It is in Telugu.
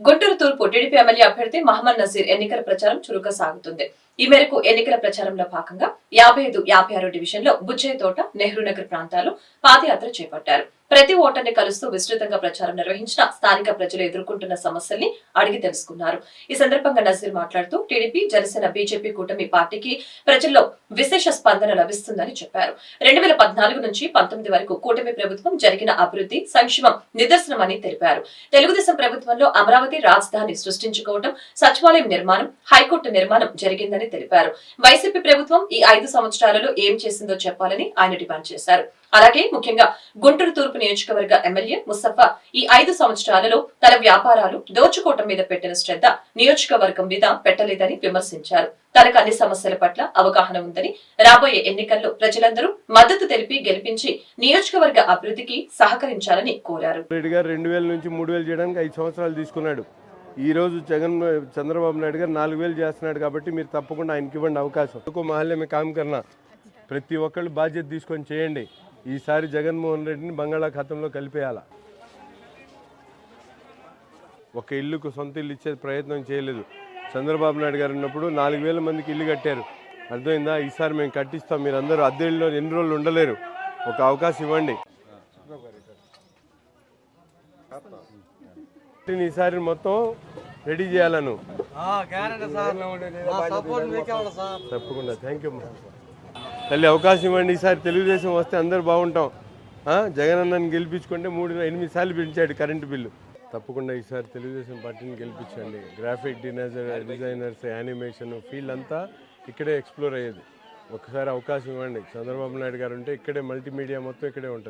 గుంటూరు తూర్పు టీడీపీ ఎమ్మెల్యే అభ్యర్థి మహమ్మద్ నజీర్ ఎన్నికల ప్రచారం చురుగ్గా సాగుతుంది ఈ మేరకు ఎన్నికల ప్రచారంలో భాగంగా యాభై ఐదు యాభై ఆరు డివిజన్లో బుజ్జయ్య తోట నెహ్రూ నగర్ ప్రాంతాలు పాదయాత్ర చేపట్టారు. ప్రతి ఓటర్ని కలుస్తూ విస్తృతంగా ప్రచారం నిర్వహించిన స్థానిక ప్రజలు ఎదుర్కొంటున్న సమస్యల్ని అడిగి తెలుసుకున్నారు. ఈ సందర్భంగా నజీర్ మాట్లాడుతూ టీడీపీ జనసేన బీజేపీ కూటమి పార్టీకి ప్రజల్లో విశేష స్పందన లభిస్తుందని చెప్పారు. రెండు వేల పద్నాలుగు నుంచి పంతొమ్మిది వరకు కూటమి ప్రభుత్వం జరిగిన అభివృద్ధి సంక్షేమం నిదర్శనమని తెలిపారు. తెలుగుదేశం ప్రభుత్వంలో అమరావతి రాజధాని సృష్టించుకోవడం సచివాలయం నిర్మాణం హైకోర్టు నిర్మాణం జరిగిందని తెలిపారు. వైసీపీ ప్రభుత్వం ఈ ఐదు సంవత్సరాలలో ఏం చేసిందో చెప్పాలని ఆయన డిమాండ్ చేశారు. అలాగే ముఖ్యంగా గుంటూరు తూర్పు నియోజకవర్గ ఎమ్మెల్యే ముస్తఫా ఈ ఐదు సంవత్సరాలలో తన వ్యాపారాలు దోచుకోవటం మీద పెట్టిన శ్రద్ధ నియోజకవర్గం మీద పెట్టలేదని విమర్శించారు. తనకు అన్ని సమస్యల పట్ల అవగాహన ఉందని రాబోయే ఎన్నికల్లో ప్రజలందరూ మద్దతు తెలిపి గెలిపించి నియోజకవర్గ అభివృద్ధికి సహకరించాలని కోరారు. గారు రెండు వేల నుంచి మూడు వేలు చేయడానికి ఐదు సంవత్సరాలు తీసుకున్నాడు. ఈ రోజు జగన్ చంద్రబాబు నాయుడు గారు నాలుగు వేలు చేస్తున్నాడు కాబట్టి మీరు తప్పకుండా ఆయనకి ఇవ్వండి అవకాశం. ఇంకో మహల్య మీ కామ్ కన్నా ప్రతి ఒక్కళ్ళు బాధ్యత తీసుకొని చేయండి. ఈసారి జగన్మోహన్ రెడ్డిని బంగాళాఖాతంలో కలిపేయాల? ఒక ఇల్లుకు సొంత ఇల్లు ఇచ్చే ప్రయత్నం చేయలేదు. చంద్రబాబు నాయుడు గారు ఉన్నప్పుడు నాలుగు వేల మందికి ఇల్లు కట్టారు. అర్థమైందా? ఈసారి మేము కట్టిస్తాం. మీరు అందరూ అద్దె ఇల్లులో ఎన్ని రోజులు ఉండలేరు. ఒక అవకాశం ఇవ్వండి. ఈసారి మొత్తం రెడీ చేయాలను. తప్పకుండా. థ్యాంక్ యూ తల్లి అవకాశం ఇవ్వండి. ఈసారి తెలుగుదేశం వస్తే అందరు బాగుంటాం. జగన్ అన్నని గెలిపించుకుంటే మూడు ఎనిమిది సార్లు పెంచాడు కరెంటు బిల్లు. తప్పకుండా ఈసారి తెలుగుదేశం పార్టీని గెలిపించండి. Graphic designer designers animation field అంతా ఇక్కడే ఎక్స్ప్లోర్ అయ్యేది. ఒకసారి అవకాశం ఇవ్వండి. చంద్రబాబు నాయుడు గారు ఉంటే ఇక్కడే మల్టీమీడియా మొత్తం ఇక్కడే ఉంటుంది.